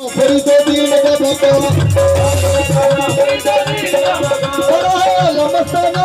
¡Vamos a la mazana!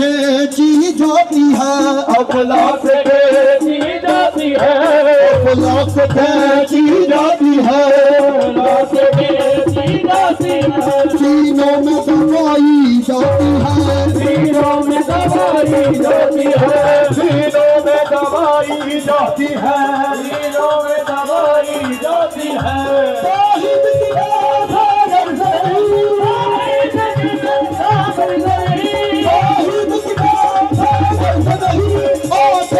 देखी जाती है अखलाक देखी जाती है अखलाक देखी जाती है सीनों में दवाई जाती है सीनों में दवाई जाती है सीनों में दवाई जाती है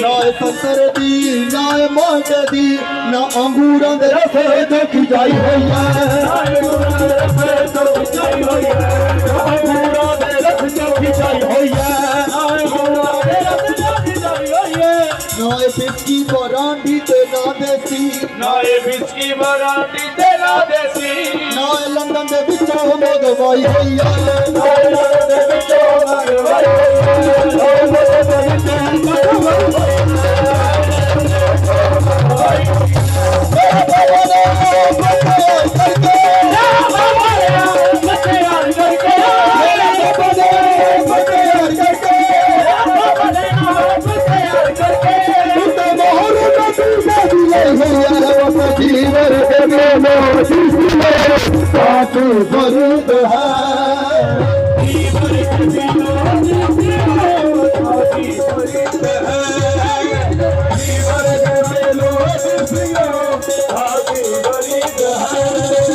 ਨਾ ਸੰਤਰ ਦੀ ਨਾ ਮੰਡ ਦੀ ਨਾ ਅੰਗੂਰਾਂ ਦੇ ਰਸ ਤੋਂ ਖਿਜਾਈ ਹੋਈ ਐ ਨਾ ਦੇ ਖਿਜਾਈ ਹੋਈ ਐ ਨਾ ਅੰਗੂਰਾਂ ਦੇ ਹੋਈ ਨਾ ਦੇ ਹੋਈ ਨਾ ਇਹ ਬਿਸਕੀ ਬਰਾਂਡੀ ਤੇ ਨਾ ਦੇਸੀ ਨਾ ਇਹ ਬਿਸਕੀ ਬਰਾਂਡੀ ਤੇ ਨਾ ਦੇਸੀ ਨਾ ਲੰਡਨ ਦੇ ਵਿੱਚੋਂ ਮੋਦਵਾਈ ਹੋਈ ਐ سوریا لو سچي ورتھي ملو سچي